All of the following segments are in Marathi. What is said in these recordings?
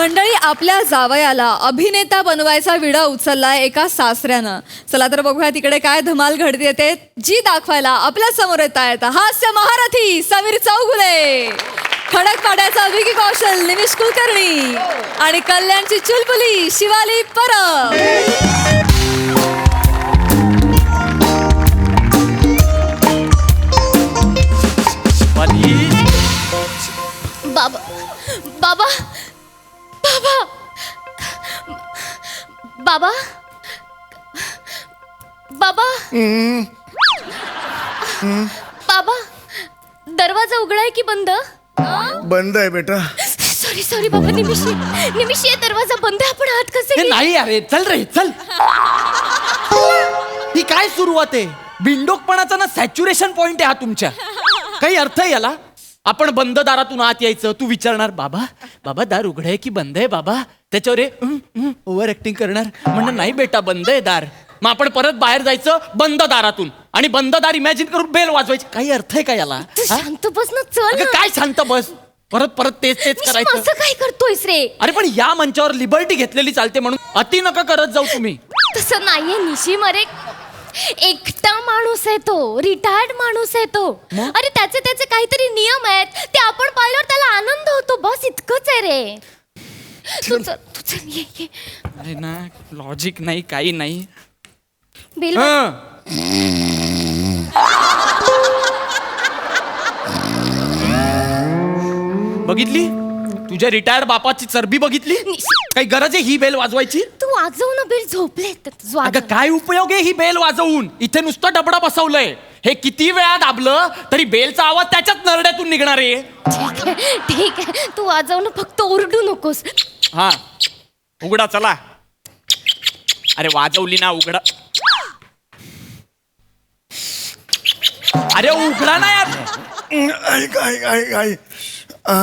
मंडळी आपल्या जावयाला अभिनेता बनवायचा विडा उचललाय एका सासऱ्यानं. चला तर बघूया तिकडे काय धमाल घडते ते जी दाखवायला आपल्यासमोर येत आहेत हास्य महारथी समीर चौगुले. खडक पाड्याचा विकी कौशल निमिष कुलकर्णी आणि कल्याणची चुलबुली शिवाली परब. बाबा बाबा बाबा! बाबा! बाबा! बाबा! दरवाजा उघडाय की बंद? बंद आहे बेटा. सॉरी सॉरी बाबा निमिषी निमिषी हे दरवाजा बंद आहे. आपण आत कसे? हे गेले? नाही अरे चल रे चल. ही काय सुरुवात आहे? बिंडोकपणाचा ना सॅच्युरेशन पॉइंट आहे हा तुमच्या. काही अर्थ आहे याला? आपण बंद दारातून आत यायचं तू विचारणार बाबा बाबा दार उघड आहे की बंद आहे बाबा? त्याच्यावर ओव्हर ऍक्टिंग करणार. म्हणणार नाही बेटा बंद आहे दार. मग आपण परत बाहेर जायचं बंद दारातून. आणि बंद दार इमॅजिन करून बेल वाजवायची. काही अर्थ आहे का याला? तू हा? शांत बस ना चल अगं ना. काय शांत बस? परत परत तेच तेच करायचं. असं काय करतोयस रे? अरे पण या मंचावर लिबर्टी घेतलेली चालते म्हणून. अति नका करत जाऊ तुम्ही. तसं नाहीये निशिम अरे. एकटा माणूस आहे तो रिटायर्ड माणूस आहे तो अरे त्याचे त्याचे काहीतरी नियम आहेत ते आपण पाळल्यावर त्याला आनंद होतो. बस इतकंच आहे रे. तू चल. तू चल ये ये. अरे ना लॉजिक नाही काही नाही. बिल हं. बघितली? तुझ्या रिटायर्ड बापाची चरबी बघितली? काही गरज आहे ही बेल वाजवायची? तू वाजव ना बिल झोपले अगं काय उपयोग आहे ही बेल वाजवून? इथे नुसतं डबडा बसवलंय. हे किती वेळा दाबलं तरी बेलचा आवाज त्याच्याच नरड्यातून निघणार आहे. ठीक आहे ठीक आहे. तू वाजव ना फक्त ओरडू नकोस. हा. उघडा चला. अरे वाजवली ना उघडा. अरे उघडा ना यार. ऐक ऐक ऐक ऐक. आ,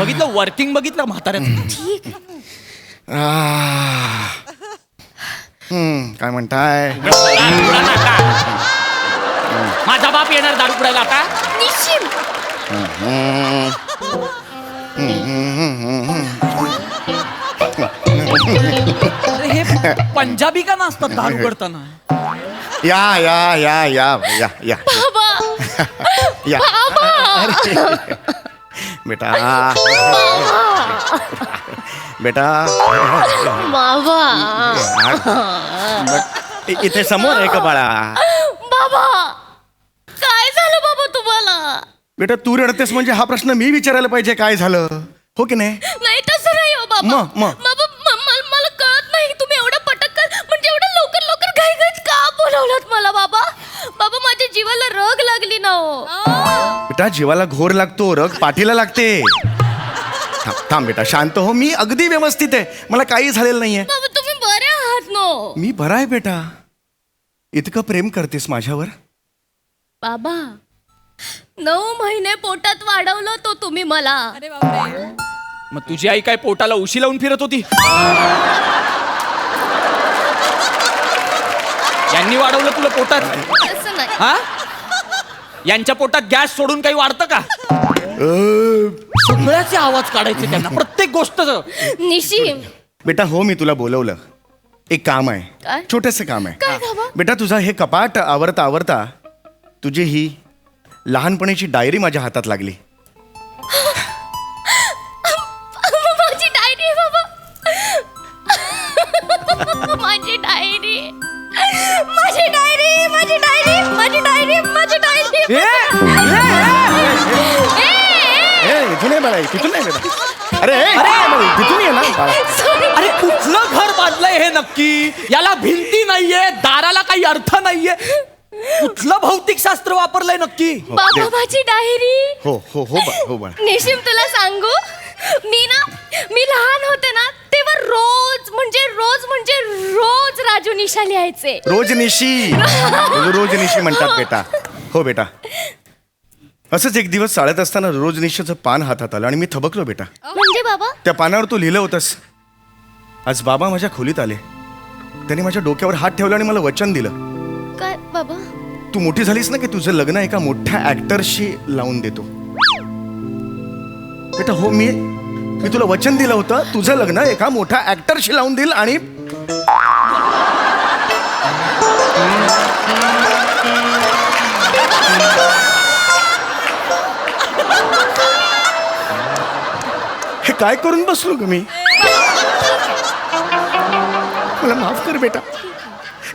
बघितलं वर्किंग बघितलं म्हाताऱ्याचं. ठीक. हम्म, काय म्हणताय? माझा बाप येणार दारू पुढायला आता निशिम अरे हे पंजाबी का नसतात दारू करताना? या या या या या या. बाबा. या. बाबा. बेटा. बेटा. बाबा. बट इ- इथे समोर आहे का बाळा? बाबा काय झालं बाबा तुम्हाला? बेटा तू रडतेस म्हणजे हा प्रश्न मी विचारायला पाहिजे काय झालं? हो की नाही? नाही तसं नाही हो बाबा. मग, मग. बाबा म- म- मला कळत नाही तुम्ही एवढं पटकन म्हणजे एवढं लवकर लवकर घाई घाईत का बोलवलं मला बाबा? बाबा माझ्या जीवाला रग लागली ना हो. बेटा जीवाला घोर लागतो रग पाठीला लागते. थांब थांब बेटा शांत हो. मी अगदी व्यवस्थित आहे. मला काही झालेलं नाहीये. बाबा तुम्ही बरे आहात नो? मी बरा आहे बेटा. इतकं प्रेम करतेस माझ्यावर? बाबा नऊ महिने पोटात वाढवलं तो तुम्ही मला. अरे बापरे. मग तुझी आई काय पोटाला उशी लावून फिरत होती? यांनी वाढवलं तुला पोटात? असं नाही. हा? यांच्या पोटात गॅस सोडून काही वाढतं का? सगळ्याचे आवाज काढायचे त्यांना. प्रत्येक गोष्ट निशिम. बेटा हो मी तुला बोलवलं. एक काम आहे. काय? छोटस काम काय आहे बाबा? बेटा तुझा हे कपाट आवरता आवरता तुझी ही लहानपणीची डायरी माझ्या हातात लागली. नाही तिथून नाही बेटा अरे अरे! तिथून ये ना. बाळा अरे कुठलं घर बांधलंय हे नक्की? याला भिंती नाहीये दाराला काही अर्थ नाहीये. कुठलं भौतिक शास्त्र वापरलंय नक्की? बाबा माझी डायरी. हो हो हो हो बाळा निशिम तुला सांगू? मी ना मी लहान होते ना तेव्हा रोज म्हणजे रोज म्हणजे रोज राजू निशा. लिहायचे रोजनिशी रोजनिशी म्हणतात बेटा. हो बेटा. असंच एक दिवस चालत असताना रोजनिशीचं पान हातात आलं आणि मी थबकलो बेटा. म्हणजे बाबा? त्या पानावर तू लिहिलं होतंस. आज बाबा माझ्या खोलीत आले. त्यांनी माझ्या डोक्यावर हात ठेवला आणि मला वचन दिलं. काय बाबा? तू मोठी झालीस ना की तुझं लग्न एका मोठ्या ऍक्टरशी लावून देतो. बेटा हो मी मी तुला वचन दिलं होतं. तुझं लग्न एका मोठ्या ऍक्टरशी लावून देईल आणि काय करून बसलो ग मी? मला माफ कर बेटा.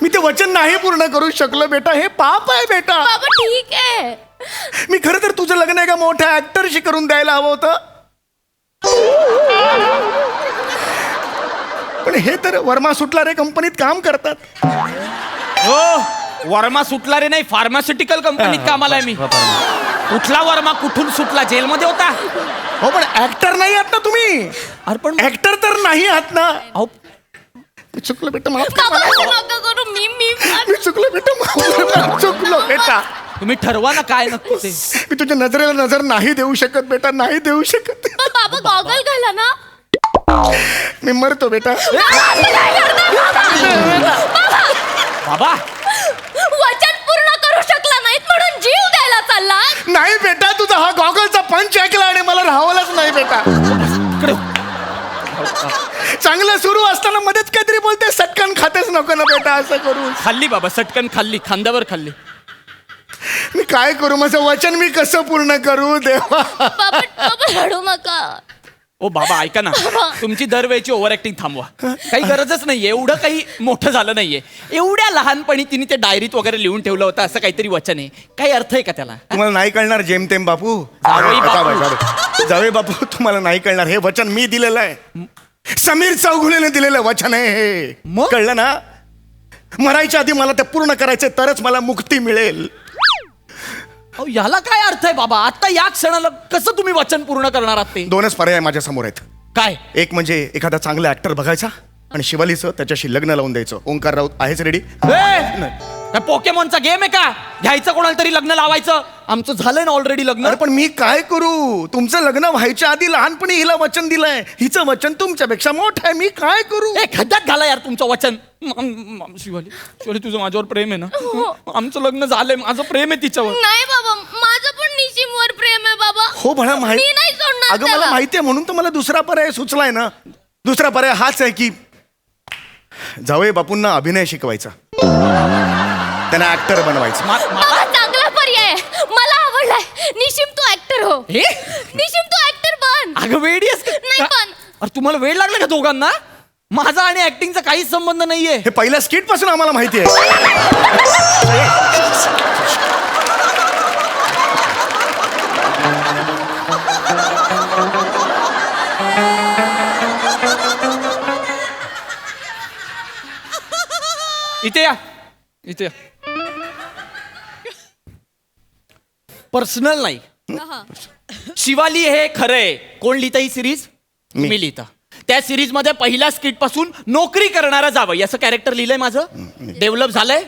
मी ते वचन नाही पूर्ण करू शकलो बेटा. हे पाप आहे बेटा. बाबा ठीक आहे. मी खरं तर तुझं लग्न एका मोठ्या ऍक्टरशी करून द्यायला हवं होतं. पण हे तर वर्मा सुटला रे कंपनीत काम करतात. हो वर्मा सुटला रे नाही फार्मास्युटिकल कंपनीत कामाला आहे मी. कुठला वर्मा कुठून सुटला? जेलमध्ये होता. हो पण ऍक्टर नाही आहात ना तुम्ही. अरे पण ऍक्टर तर नाही आहात ना. अहो, मी चुकलो बेटा माफ कर बाबा मला. असं नका करू. मी मी मी चुकलो बेटा मला. चुकलो बेटा. तुम्ही ठरवा ना काय नक्की ते. मी तुझ्या नजरेला नजर नाही देऊ शकत बेटा नाही देऊ शकत. पण बाबा गॉगल घाला ना. मी मरतो बेटा. बाबा, असं? बाबा. वचन पूर्ण करू शकला नाहीत म्हणून जीव द्यायला चालला नाही बेटा तुझा हा गॉगलचा पंच ऐकला राहावलंच नाही बेटा. इकडे चांगलं सुरू असताना मध्येच काहीतरी बोलते सटकन खातेच नको ना बेटा असं करू. खाल्ली बाबा सटकन खाल्ली खांद्यावर खाल्ली. मी काय करू माझं वचन मी कसं पूर्ण करू देवा? बाबा बाबा रडू नका. ओ बाबा ऐका ना. तुमची दरवेळची ओव्हर ऍक्टिंग थांबवा. काही गरजच नाहीये. एवढं काही मोठं झालं नाहीये. एवढ्या लहानपणी तिने ते डायरीत वगैरे लिहून ठेवलं होतं असं काहीतरी वचन आहे. काही अर्थ आहे का त्याला? तुम्हाला नाही कळणार जेमतेम बापू. जावई बापू. जावई, जावई. जावई बापू तुम्हाला नाही कळणार. हे वचन मी दिलेलं आहे. समीर चौघुलेने दिलेलं वचन आहे हे. मग? कळलं ना? मरायच्या आधी मला ते पूर्ण करायचे तरच मला मुक्ती मिळेल. अहो, याला काय अर्थ आहे बाबा? आता या क्षणाला कसं तुम्ही वचन पूर्ण करणार आहात ते? दोनच पर्याय माझ्यासमोर आहेत. काय? एक म्हणजे एखादा चांगला ऍक्टर बघायचा आणि शिवालीचं त्याच्याशी लग्न लावून द्यायचं. ओंकार राऊत आहेच रेडी ए! काय पोकेमॉनचा गेम आहे का? घ्यायचं कोणाला तरी लग्न लावायचं. आमचं झालंय ना ऑलरेडी लग्न. अरे पण मी काय करू? तुमचं लग्न व्हायच्या आधी लहानपणी हिला वचन दिलंय. हिचं वचन तुमच्यापेक्षा मोठं आहे. मी काय करू? ए खड्ड्यात घाला यार तुमचं वचन. म- म- शिवाली शिवाली तुझं माझ्यावर प्रेम आहे ना? आमचं लग्न झालंय. माझं प्रेम आहे तिच्यावर. नाही बाबा माझं पण निशिमवर प्रेम आहे बाबा. हो मी माहिती नाही सोडणार अगं मला त्याला. माहिती आहे म्हणून तर मला दुसरा पर्याय सुचलाय ना. दुसरा पर्याय हाच आहे की जावई बापूंना अभिनय शिकवायचा. त्यांना ऍक्टर बनवायचं. मा- मा- बाबा चांगला पर्याय आहे. मला आवडलाय. निशिम तू ऍक्टर हो. हे? निशिम तू ऍक्टर बन. अगं वेडी आहेस. का? नाही पण. अरे तुम्हाला वेळ लागला का दोघांना? माझा आणि ऍक्टिंगचा काहीच संबंध नाहीये. हे पहिल्या स्किटपासून आम्हाला माहिती आहे. इथे या. इथे या. पर्सनल नाही. शिवाली हे खरंय. कोण लिहितं ही सिरीज? मी. मी लिहिता. त्या सिरीजमध्ये पहिल्या स्किटपासून नोकरी करणारा जावं. असं कॅरेक्टर लिहिलंय माझं. डेव्हलप झालंय.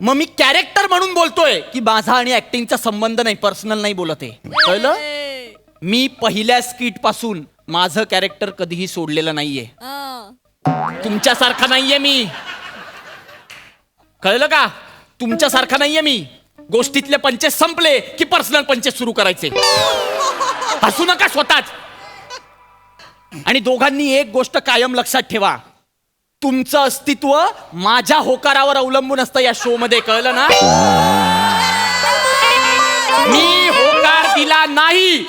मग मी कॅरेक्टर म्हणून बोलतोय की माझा आणि ऍक्टिंगचा संबंध नाही पर्सनल नाही बोलत आहे कळलं? मी पहिल्या स्किटपासून माझं कॅरेक्टर कधीही सोडलेलं नाहीये. तुमच्यासारखा नाहीये मी. कळलं का? तुमच्यासारखा नाहीये मी. गोष्टीतले पंचेस संपले की पर्सनल पंचेस सुरू करायचे. हसू नका स्वतःच. आणि दोघांनी एक गोष्ट कायम लक्षात ठेवा. तुमचं अस्तित्व माझ्या होकारावर अवलंबून असतं या शो मध्ये कळलं ना? मी होकार दिला नाही.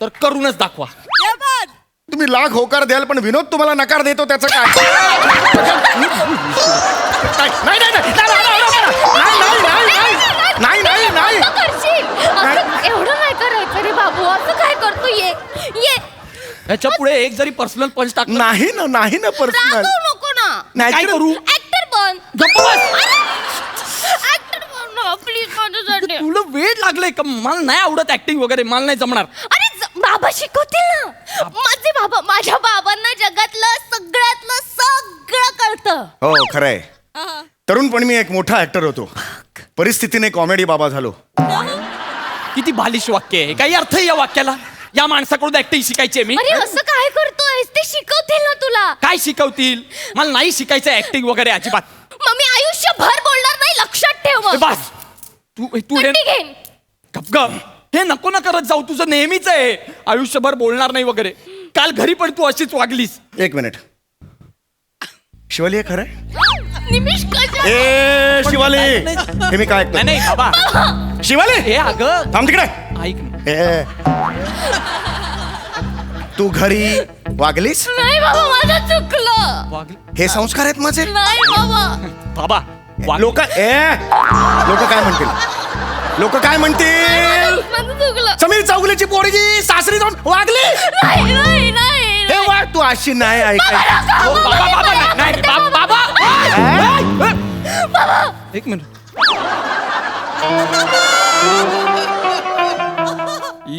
तर करूनच दाखवा. तुम्ही लाख होकार द्याल पण विनोद तुम्हाला नकार देतो त्याचं काय? नाही, नाही, नाही, नाही, नाही, नाही, नाही, नाही, नाही. असं करशील असं एवढं नाही करायचं रे बाबू असं काय करतो ये? ये. ह्याच्या पुढे एक जरी पर्सनल पंच टाकला नाही ना नाही ना पर्सनल रागवू नको ना. नाही काय करू? ऍक्टर बन. गप्प बस. ऍक्टर बन ना प्लीज माझ्यासाठी. तुला वेळ लागलाय का? मला नाही आवडत ऍक्टिंग वगैरे मला नाही जमणार. अरे ज- बाबा शिकवतील ना. माझे बाबा माझ्या बाबांना जगातलं सगळ्यातलं सगळं कळतं. हो खरंय. तरुणपणी मी एक मोठा ऍक्टर होतो. परिस्थितीने कॉमेडी बाबा झालो. किती बालिश वाक्य आहे? काही अर्थ आहे या वाक्याला. या माणसाकडून ऍक्टिंग शिकायची मी. अरे असं काय करतोय ते शिकवतील ना तुला. काय शिकवतील? मला नाही शिकायचं ऍक्टिंग वगैरे अजिबात. मग मी आयुष्यभर बोलणार नाही लक्षात ठेव मग. बस. तू तू हे सुट्टी घेईन गप गप. हे नको ना करत जाऊ तुझं नेहमीच आहे. आयुष्यभर बोलणार नाही वगैरे. काल घरी पण तू अशीच वागलीस. एक मिनिट. शिवाली हे खरं आहे? निमिष कशा ए शिवाली. हे मी काय नाही ऐकतो नाही बाबा. शिवाली! हे अगं थांब तिकडे. ऐक ना. ए तू घरी वागलीस? नाही बाबा माझं चुकलं. वागली? हे संस्कार आहेत माझे? नाही बाबा. बाबा लोक ए लोक काय म्हणतील? लोक काय म्हणतील? माझं चुकलं. समीर चौगुलेची पोरगी सासरी जाऊन वागली? नाही नाही नाही. तू अशी नाही ऐकाय ओ, बाबा बाबा नाही, नाही बाबा बाबा. ए, ए, एक मिनिट.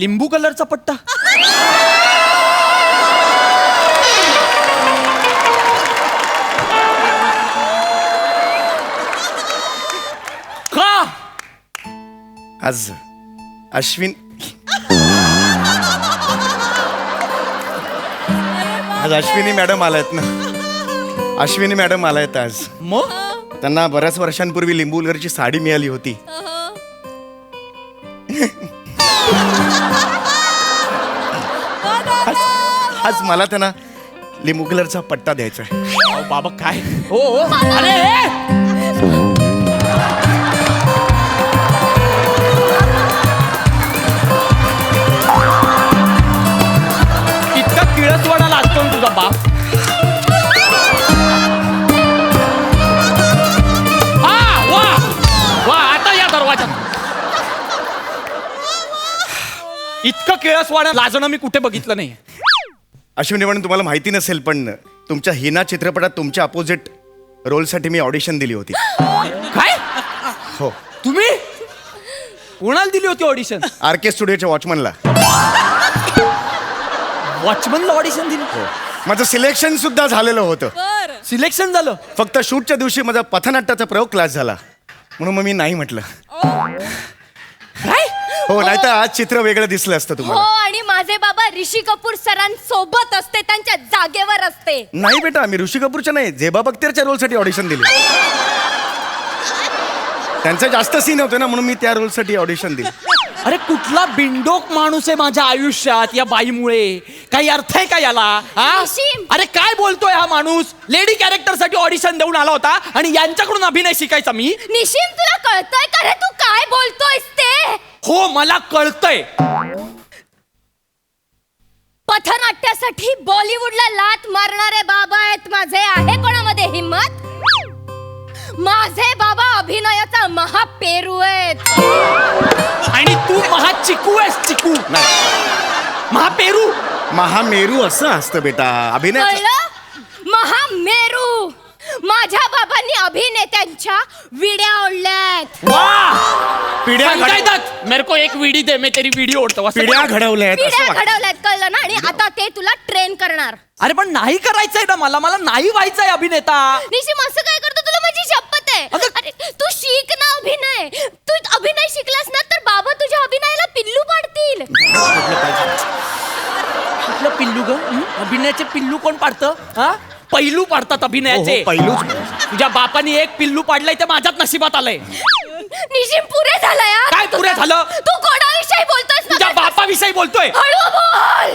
लिंबू कलरचा पट्टा. का आज अश्विन आज अश्विनी मॅडम आलायत ना. अश्विनी मॅडम आलायत आज. मग? त्यांना बऱ्याच वर्षांपूर्वी लिंबूलगरची साडी मिळाली होती. आज आज मला त्यांना लिंबू कलरचा पट्टा द्यायचा आहे अहो, बाबा काय? हो हो. अरे ना तुझा बाप हा वा वा आता या दरवाजात इतकं किळसवाडा लाजणं मी कुठे बघितलं नाही अश्विनी म्हणून तुम्हाला माहिती नसेल पण तुमच्या हिना चित्रपटात तुमच्या अपोजिट रोलसाठी मी ऑडिशन दिली होती. काय? हो. तुम्ही? कोणाला दिली होती ऑडिशन आर के स्टुडिओच्या वॉचमनला वॉचमनला ऑडिशन दिली. माझं सिलेक्शन सुद्धा झालेलं होतं. बर. सिलेक्शन झालं. फक्त शूटच्या दिवशी माझा पथनाट्याचा प्रयोग क्लास झाला. म्हणून मग मी नाही म्हटलं. काय? हो नाही तर आज चित्र वेगळं दिसलं असतं हो तुम्हाला आणि माझे बाबा ऋषी कपूर सरांसोबत असते त्यांच्या जागेवर असते. नाही बेटा मी ऋषी कपूरच्या नाही झेबा बख्तियारच्या रोलसाठी ऑडिशन दिली. त्यांचे जास्त सीन होते ना म्हणून मी त्या रोलसाठी ऑडिशन दिली. अरे कुठला बिंडोक माणूस आहे माझ्या आयुष्यात या बाईमुळे? काही अर्थ आहे का याला? हा? निशिम. अरे काय बोलतोय हा माणूस? लेडी कॅरेक्टरसाठी ऑडिशन देऊन आला होता आणि यांच्याकडून अभिनय शिकायचा मी? निशिम तुला कळतंय का रे तू काय बोलतोयस ते? हो मला कळतंय. पथनाट्यासाठी बॉलिवूडला लात मारणारे बाबा आहेत माझे. आहे कोणामध्ये हिम्मत? माझे बाबा अभिनयाचा महापेरू आहेत. आणि तू महा चिकू आहेस चिकू. महापेरू. महामेरू असं असतं बेटा. अभिनय कळलं? महामेरू. माझ्या बाबांनी अभिनेत्यांच्या विड्या ओढल्यात पिढ्या घड- मेरे को एक विडी दे मैं तेरी व्हिडिओ ओढतो. असं पिढ्या घडवल्या आहेत असं विड्या वाटतं. घडवल्यात कळलं ना? आणि आता ते तुला ट्रेन करणार. अरे पण नाही करायचंय ना मला. मला नाही व्हायचंय अभिनेता. निशिम असं काय आहे अगं- अरे तू शिक ना अभिनय. तू अभिनय शिकलास ना तर बाबा तुझ्या अभिनयाला पिल्लू पाडतील. कुठलं पिल्लू ग? हं? अभिनयाचे पिल्लू कोण पाडतं? हा? पैलू पाडतात हो, अभिनयाचे हो, पहिलूच तुझ्या बापानी एक पिल्लू पाडलंय ते माझ्याच नशिबात आलंय. निशिम पुरे झालं यार. काय पुरे झालं? तू कोणाविषयी बोलतोयस ना? तुझ्या बापाविषयी बोलतोय. हळू बोल.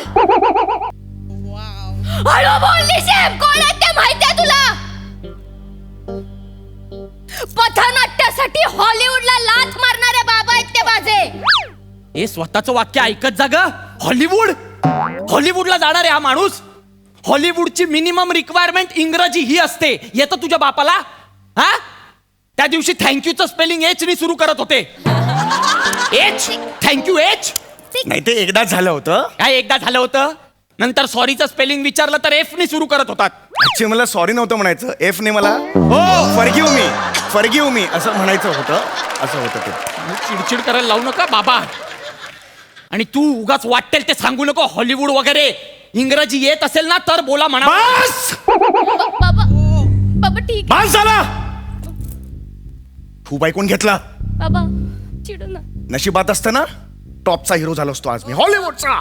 हळू बोल निशिम. कोण आहेत ते माहितीये तुला? पथनाट्यासाठी हॉलिवूडला लाथ मारणारे बाबा आहेत ते माझे. हे स्वतःचं वाक्य ऐकत जा ग. हॉलिवूड? हॉलिवूडला जाणार आहे हा माणूस? हॉलिवूडची मिनिमम रिक्वायरमेंट इंग्रजी ही असते. येतं तुझ्या बापाला? हा? त्या दिवशी थँक्यूचं स्पेलिंग एच नी सुरू करत होते. एच? थँक्यू एच? नाही ते एकदाच झालं होतं. काय एकदा झालं होतं? नंतर सॉरीचं स्पेलिंग विचारलं तर एफ नी सुरू करत होतात. ऍक्च्युली मला सॉरी नव्हतं म्हणायचं. एफ ने मला हो! फरगिव मी फरगिव मी असं म्हणायचं होतं. असं होतं ते. चिडचिड करायला लावू नका बाबा. आणि तू उगाच वाटेल ते सांगू नको हॉलिवूड वगैरे. इंग्रजी येत असेल ना तर बोला म्हणा. बस! बाबा बाबा ठीक बस झाला! खूप ऐकून घेतला? बाबा चिडू ना. नशिबात असतं ना टॉपचा हिरो झालो असतो आज मी. हॉलिवूडचा!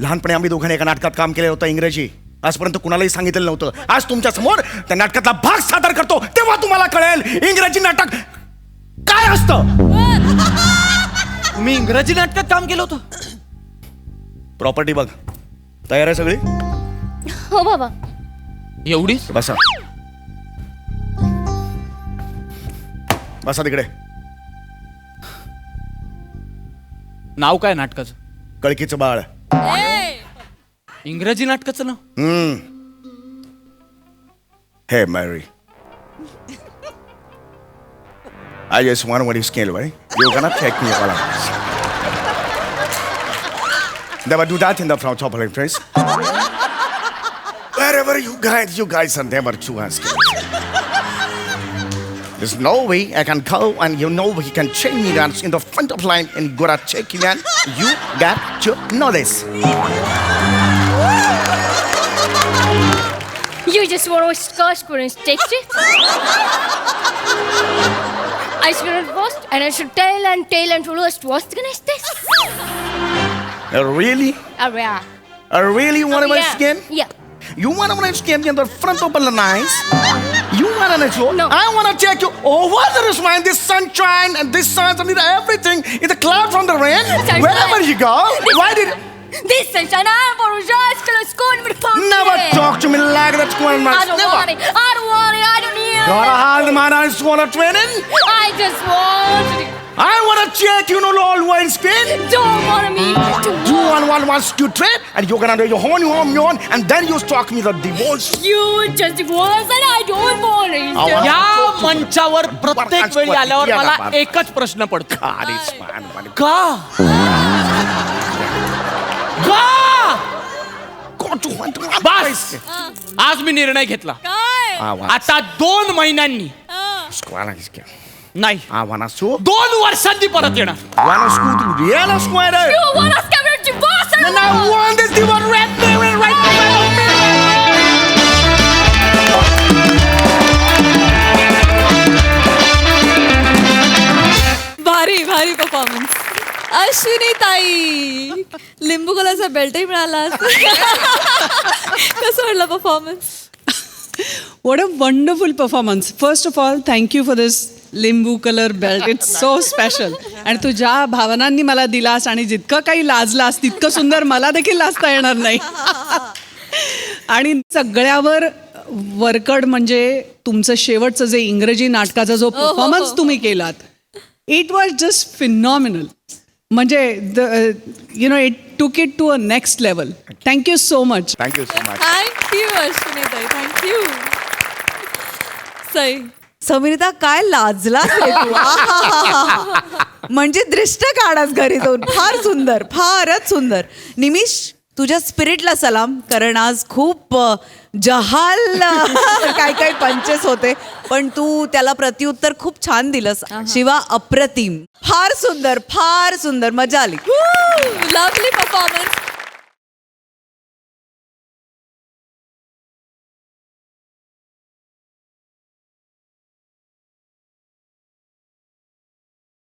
लहानपणी आम्ही दोघांनी एका नाटकात काम केलं होतं इंग्रजी. आजपर्यंत कुणालाही सांगितलं नव्हतं. आज तुमच्यासमोर त्या नाटकातला भाग सादर करतो. तेव्हा तुम्हाला कळेल इंग्रजी नाटक काय असतं? तुम्ही इंग्रजी नाटकात काम केलं होतं? प्रॉपर्टी बघ. तयार आहे सगळी? हो बाबा. एवढीच? बसा. बसा तिकडे. नाव काय नाटकाचं? कळकीचं बाळ. इंग्रजी नाटकाचं नाव हम्म हे मॅरी I just want what you scale, right? You're gonna take me while I'm Never do that in the front of the place. Wherever you guys, you guys are never too skilled. There's no way I can go and you know he can chain me down in the front of line and you gotta check me and you got to know this. You just want to scotch for text it? I should first and I should tell and tell and lust. What's gonna this? Uh, really? Oh, yeah. I really want Oh, my yeah. skin? Yeah. You want my skin in the front of the nice? You want to show? No. I want to take you over the sun, this sunshine and this sun and everything in the cloud from the rain. Sunshine. Wherever you go. Why did This sunshine, I'm for just gonna school with fun. never talk to me like that? Going I don't Never. want it. I don't want it. I don't need it. Gotta have the man I want to training. I just want it. I want to check you know all white skin. Don't want me to You want. want one wants to trip and you're gonna do your own, your own, your own, and then you talk me the divorce. You just want it. I don't want it. I want- या मंचावर प्रत्येक वेळी आल्यावर मला एकच प्रश्न पडतो God, it's man, man. का बस आज मी निर्णय घेतला काय आता दोन महिन्यांनी. नाही. दोन वर्षांनी परत येणार. You want us to get divorced? I. भारी भारी परफॉर्मन्स अश्विनी ताई लिंबू कलरचा बेल्टही मिळाला कसं वाटलं performance a wonderful performance. First of all, thank you for this लिंबू colour belt it's so special आणि तू ज्या भावनांनी मला दिलास आणि जितकं काही लाजलास तितकं सुंदर मला देखील लाजता येणार नाही. आणि सगळ्यावर वरकड म्हणजे तुमचं शेवटचं जे इंग्रजी नाटकाचा जो परफॉर्मन्स तुम्ही केलात इट वॉज जस्ट फिनॉमिनल म्हणजे you know it took it to a next level thank you so much Thank you so much. Thank you Ashwini tai thank you Sai Samita काय लाजला म्हणजे दृष्ट काढास घरी जाऊन. फार सुंदर फारच सुंदर. निमिष तुझ्या स्पिरिटला सलाम कारण आज खूप जहाल काय काय पंचेस होते पण तू त्याला प्रत्युत्तर खूप छान दिलंस. शिवा अप्रतिम. फार सुंदर फार सुंदर मजा आली. Lovely performance